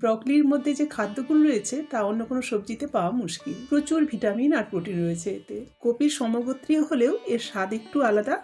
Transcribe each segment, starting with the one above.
ব্রকলির মধ্যে যে খাদ্যগুলো রয়েছে তা অন্য কোনো সবজিতে পাওয়া মুশকিল। প্রচুর ভিটামিন আর প্রোটিন রয়েছে এতে। কপির সমগোত্রীয় হলেও এর স্বাদ একটু আলাদা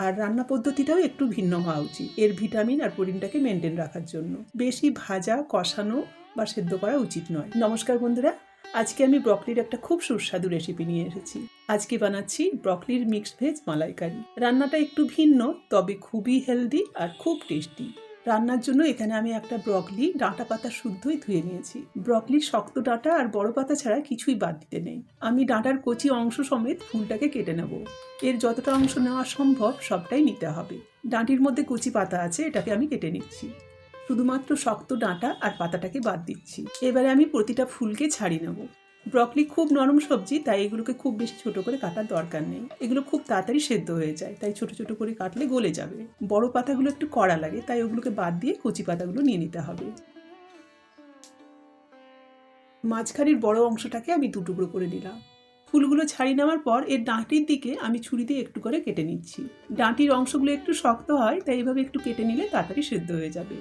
আর রান্না পদ্ধতিটাও একটু ভিন্ন হওয়া উচিত। এর ভিটামিন আর প্রোটিনটাকে মেনটেন রাখার জন্য। বেশি ভাজা, কষানো বা সেদ্ধ করা উচিত নয়। নমস্কার বন্ধুরা, আজকে আমি ব্রকলির একটা খুব সুস্বাদু রেসিপি নিয়ে এসেছি। আজকে বানাচ্ছি ব্রকলির মিক্সড ভেজ মালাইকারি। রান্নাটা একটু ভিন্ন, তবে খুবই হেলদি আর খুব টেস্টি রান্নার জন্য এখানে আমি একটা ব্রকলি, ডাঁটা পাতা শুদ্ধই ধুয়ে নিয়েছি। ব্রকলির শক্ত ডাঁটা আর বড় পাতা ছাড়া কিছুই বাদ দিতে নেই। আমি ডাঁটার কচি অংশ সমেত ফুলটাকে কেটে নেব। এর যতটা অংশ নেওয়া সম্ভব সবটাই নিতে হবে। ডাঁটির মধ্যে কচি পাতা আছে, এটাকে আমি কেটে নিচ্ছি। শুধুমাত্র শক্ত ডাঁটা আর পাতাটাকে বাদ দিচ্ছি। এবারে আমি প্রতিটা ফুলকে ছাড়িয়ে নেব। ব্রকলি খুব নরম সবজি, তাই এগুলোকে খুব বেশি ছোট করে কাটার দরকার নেই। এগুলো খুব তাড়াতাড়ি সেদ্ধ হয়ে যায়, তাই ছোট ছোট করে কাটলে গলে যাবে। বড় পাতাগুলো একটু কড়া লাগে, তাই ওগুলোকে বাদ দিয়ে কচি পাতাগুলো নিয়ে নিতে হবে। মাঝখানের বড় অংশটাকে আমি দু টুকরো করে নিলাম। ফুলগুলো ছাড়িয়ে নেওয়ার পর এর ডাঁটির দিকে আমি ছুরি দিয়ে একটু করে কেটে নিচ্ছি। ডাঁটির অংশগুলো একটু শক্ত হয়, তাই এভাবে একটু কেটে নিলে তাড়াতাড়ি সেদ্ধ হয়ে যাবে।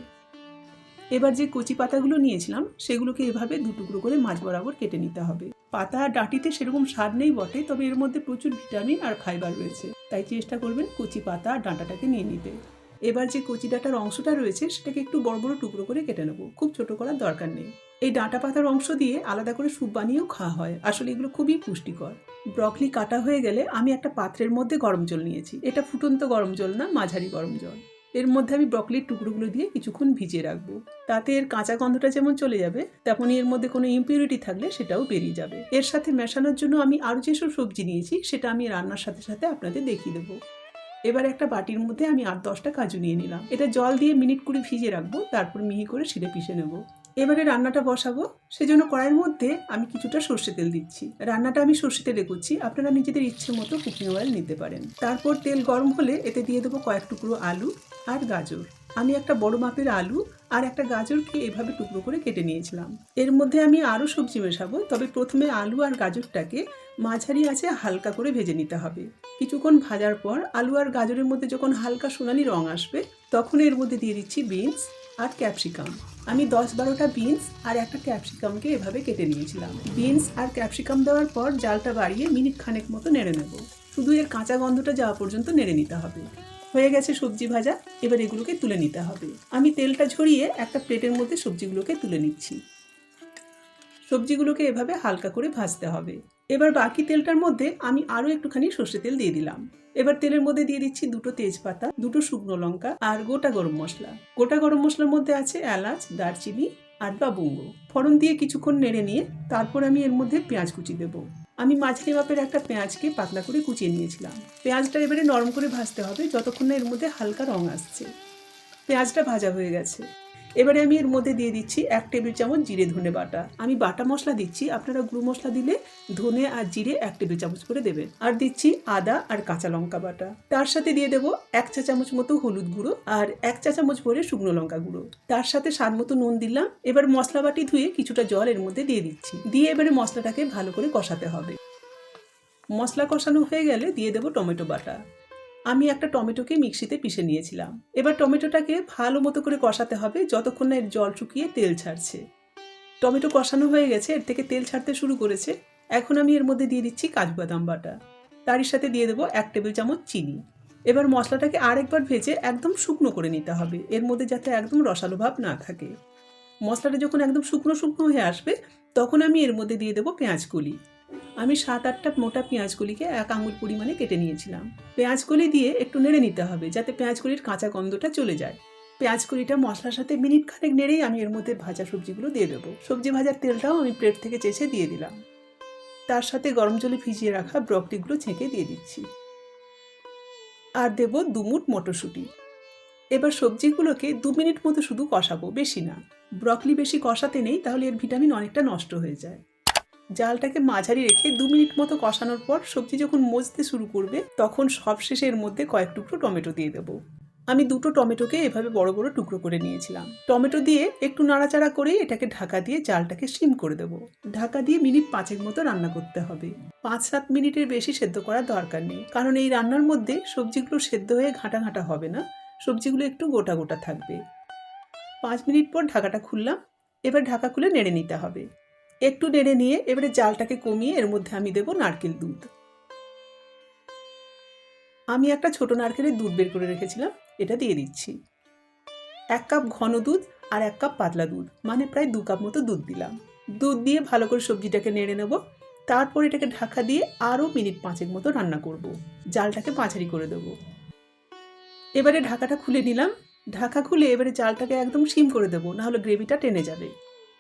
এবার যে কচি পাতাগুলো নিয়েছিলাম, সেগুলোকে এভাবে দু টুকরো করে মাছ বরাবর কেটে নিতে হবে। পাতা আর ডাঁটিতে সেরকম স্বাদ নেই বটে, তবে এর মধ্যে প্রচুর ভিটামিন আর ফাইবার রয়েছে। তাই চেষ্টা করবেন কচি পাতা আর ডাঁটাটাকে নিয়ে নিতে। এবার যে কচি ডাঁটার অংশটা রয়েছে, সেটাকে একটু বড় বড় টুকরো করে কেটে নেব। খুব ছোট করার দরকার নেই। এই ডাঁটা পাতার অংশ দিয়ে আলাদা করে স্যুপ বানিয়েও খাওয়া হয়। আসলে এগুলো খুবই পুষ্টিকর। ব্রকলি কাটা হয়ে গেলে আমি একটা পাত্রের মধ্যে গরম জল নিয়েছি। এটা ফুটন্ত গরম জল না, মাঝারি গরম জল। এর মধ্যে আমি ব্রকলির টুকরোগুলো দিয়ে কিছুক্ষণ ভিজিয়ে রাখব। তাতে এর কাঁচা গন্ধটা যেমন চলে যাবে, তেমনই এর মধ্যে কোনো ইম্পিউরিটি থাকলে সেটাও বেরিয়ে যাবে। এর সাথে মেশানোর জন্য আমি আরও যেসব সবজি নিয়েছি, সেটা আমি রান্নার সাথে সাথে আপনাদের দেখিয়ে দেবো। এবার একটা বাটির মধ্যে আমি আট দশটা কাজু নিয়ে নিলাম। এটা জল দিয়ে মিনিট কুড়ি ভিজিয়ে রাখব, তারপর মিহি করে শিলে পিষে নেব। এবারে রান্নাটা বসাবো। সেজন্য কড়াইয়ের মধ্যে আমি কিছুটা সর্ষে তেল দিচ্ছি। রান্নাটা আমি সর্ষে তেলে করছি। আপনারা নিজেদের ইচ্ছে মতো কুকিং অয়েল নিতে পারেন। তারপর তেল গরম হলে এতে দিয়ে দেবো কয়েক টুকরো আলু আর গাজর। আমি একটা বড় মাপের আলু আর একটা গাজরকে এভাবে টুকরো করে কেটে নিয়েছিলাম। এর মধ্যে আমি আরও সবজি মেশাবো, তবে প্রথমে আলু আর গাজরটাকে মাঝারি আছে হালকা করে ভেজে নিতে হবে। কিছুক্ষণ ভাজার পর আলু আর গাজরের মধ্যে যখন হালকা সোনালি রং আসবে, তখন এর মধ্যে দিয়ে দিচ্ছি বিনস আর ক্যাপসিকাম। আমি দশ বারোটা বিনস আর একটা ক্যাপসিকামকে এভাবে কেটে নিয়েছিলাম। বিনস আর ক্যাপসিকাম দেওয়ার পর জালটা বাড়িয়ে মিনিট খানেক মতো নেড়ে নেব। শুধু এর কাঁচা গন্ধটা যাওয়া পর্যন্ত নেড়ে নিতে হবে। হয়ে গেছে সবজি ভাজা, এবার এগুলোকে তুলে নিতে হবে। আমি তেলটা ঝরিয়ে একটা প্লেটের মধ্যে সবজিগুলোকে তুলে নিচ্ছি। সবজিগুলোকে এভাবে হালকা করে ভাজতে হবে। এবার বাকি তেলটার মধ্যে আমি আরও একটুখানি সর্ষে তেল দিয়ে দিলাম। এবার তেলের মধ্যে দিয়ে দিচ্ছি দুটো তেজপাতা, দুটো শুকনো লঙ্কা আর গোটা গরম মশলা। গোটা গরম মশলার মধ্যে আছে এলাচ, দারচিনি আর লবঙ্গ। ফোড়ন দিয়ে কিছুক্ষণ নেড়ে নিয়ে তারপর আমি এর মধ্যে পেঁয়াজ কুচি দেবো। আমি মাঝারি মাপের একটা পেঁয়াজকে পাতলা করে কুচিয়ে নিয়েছিলাম। পেঁয়াজটা এবারে নরম করে ভাজতে হবে, যতক্ষণ না এর মধ্যে হালকা রং আসছে। পেঁয়াজটা ভাজা হয়ে গেছে। এবারে আমি এর মধ্যে দিয়ে দিচ্ছি এক টেবিল চামচ জিরে ধনে বাটা। আমি বাটা মশলা দিচ্ছি, আপনারা গুঁড়ো মশলা দিলে ধনে আর জিরে এক টেবিল চামচ করে দেবেন। আর দিচ্ছি আদা আর কাঁচা লঙ্কা বাটা। তার সাথে দিয়ে দেবো এক চা চামচ মতো হলুদ গুঁড়ো আর এক চা চামচ ভরে শুকনো লঙ্কা গুঁড়ো। তার সাথে স্বাদ মতো নুন দিলাম। এবার মশলা বাটি ধুয়ে কিছুটা জল এর মধ্যে দিয়ে দিচ্ছি। দিয়ে এবারে মশলাটাকে ভালো করে কষাতে হবে। মশলা কষানো হয়ে গেলে দিয়ে দেবো টমেটো বাটা। আমি একটা টমেটোকে মিক্সিতে পিষে নিয়েছিলাম। এবার টমেটোটাকে ভালো মতো করে কষাতে হবে যতক্ষণ না এর জল শুকিয়ে তেল ছাড়ছে। টমেটো কষানো হয়ে গেছে, এর থেকে তেল ছাড়তে শুরু করেছে। এখন আমি এর মধ্যে দিয়ে দিচ্ছি কাজু বাদাম বাটা। তারই সাথে দিয়ে দেবো এক টেবিল চামচ চিনি। এবার মশলাটাকে আরেকবার ভেজে একদম শুকনো করে নিতে হবে, এর মধ্যে যাতে একদম রসালো ভাব না থাকে। মশলাটা যখন একদম শুকনো শুকনো হয়ে আসবে, তখন আমি এর মধ্যে দিয়ে দেবো পেঁয়াজ কলি। আমি সাত আটটা মোটা পেঁয়াজগুলিকে এক আঙুল পরিমাণে কেটে নিয়েছিলাম। পেঁয়াজগুলি দিয়ে একটু নেড়ে নিতে হবে যাতে পেঁয়াজগুলির কাঁচা গন্ধটা চলে যায়। পেঁয়াজকুড়িটা মশলার সাথে মিনিট খানেক নেড়েই আমি এর মধ্যে ভাজা সবজিগুলো দিয়ে দেবো। সবজি ভাজার তেলটাও আমি প্লেট থেকে চেঁচে দিয়ে দিলাম। তার সাথে গরম জলে ভিজিয়ে রাখা ব্রকলিগুলো ছেঁকে দিয়ে দিচ্ছি। আর দেব দুমুট মটরশুঁটি। এবার সবজিগুলোকে দু মিনিট মতো শুধু কষাবো, বেশি না। ব্রকলি বেশি কষাতে নেই, তাহলে এর ভিটামিন অনেকটা নষ্ট হয়ে যায়। জালটাকে মাঝারি রেখে দু মিনিট মতো কষানোর পর সবজি যখন মজতে শুরু করবে, তখন সবশেষে এর মধ্যে কয়েক টুকরো টমেটো দিয়ে দেবো। আমি দুটো টমেটোকে এভাবে বড় বড় টুকরো করে নিয়েছিলাম। টমেটো দিয়ে একটু নাড়াচাড়া করে এটাকে ঢাকা দিয়ে জালটাকে সিম করে দেব। ঢাকা দিয়ে মিনিট পাঁচের মতো রান্না করতে হবে। পাঁচ সাত মিনিটের বেশি সেদ্ধ করার দরকার নেই, কারণ এই রান্নার মধ্যে সবজিগুলো সেদ্ধ হয়ে ঘাঁটা ঘাঁটা হবে না, সবজিগুলো একটু গোটা গোটা থাকবে। পাঁচ মিনিট পর ঢাকাটা খুললাম, এবার ঢাকা খুলে নেড়ে নিতে হবে। একটু নেড়ে নিয়ে এবারে জালটাকে কমিয়ে এর মধ্যে আমি দেব নারকেল দুধ। আমি একটা ছোট নারকেলের দুধ বের করে রেখেছিলাম, এটা দিয়ে দিচ্ছি। এক কাপ ঘন দুধ আর এক কাপ পাতলা দুধ মানে প্রায় দু কাপ মতো দুধ দিলাম। দুধ দিয়ে ভালো করে সবজিটাকে নেড়ে নেব, তারপর এটাকে ঢাকা দিয়ে আরও মিনিট পাঁচেক মতো রান্না করব। জালটাকে পাঁচারি করে দেবো। এবারে ঢাকাটা খুলে নিলাম। ঢাকা খুলে এবারে জালটাকে একদম সিম করে দেবো, নাহলে গ্রেভিটা টেনে যাবে।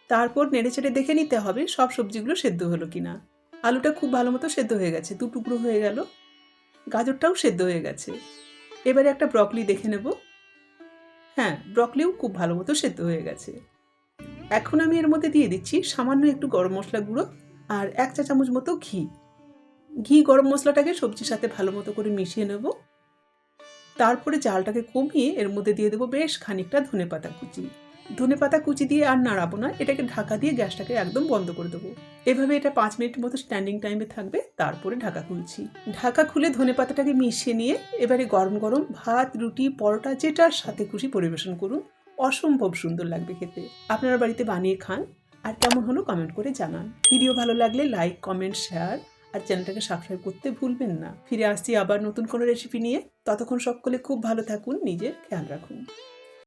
তারপর নেড়ে চেড়ে দেখে নিতে হবে সব সবজিগুলো সেদ্ধ হলো কি না আলুটা খুব ভালো মতো সেদ্ধ হয়ে গেছে, দু টুকরো হয়ে গেল। গাজরটাও সেদ্ধ হয়ে গেছে। এবারে একটা ব্রকলি দেখে নেব। হ্যাঁ ব্রকলিও খুব ভালো মতো সেদ্ধ হয়ে গেছে। এখন আমি এর মধ্যে দিয়ে দিচ্ছি সামান্য একটু গরম মশলা গুঁড়ো আর এক চা চামচ মতো ঘি। ঘি গরম মশলাটাকে সবজির সাথে ভালো মতো করে মিশিয়ে নেব। তারপরে জালটাকে কমিয়ে এর মধ্যে দিয়ে দেবো বেশ খানিকটা ধনে পাতা কুচি। ধনে পাতা কুচি দিয়ে আর নাড়াবো না, এটাকে ঢাকা দিয়ে গ্যাসটাকে একদম বন্ধ করে দেবো। এভাবে এটা পাঁচ মিনিট মতো স্ট্যান্ডিং টাইমে থাকবে, তারপরে ঢাকা খুলছি। ঢাকা খুলে ধনে পাতাটাকে মিশিয়ে নিয়ে এবারে গরম গরম ভাত, রুটি, পরোটা, যেটার সাথে খুশি পরিবেশন করুন। অসম্ভব সুন্দর লাগবে খেতে। আপনারা বাড়িতে বানিয়ে খান, আর কেমন হলো কমেন্ট করে জানান। ভিডিও ভালো লাগলে লাইক কমেন্ট শেয়ার আর চ্যানেলটাকে সাবস্ক্রাইব করতে ভুলবেন না। ফিরে আসছি আবার নতুন কোনো রেসিপি নিয়ে। ততক্ষণ সকলে খুব ভালো থাকুন, নিজের খেয়াল রাখুন।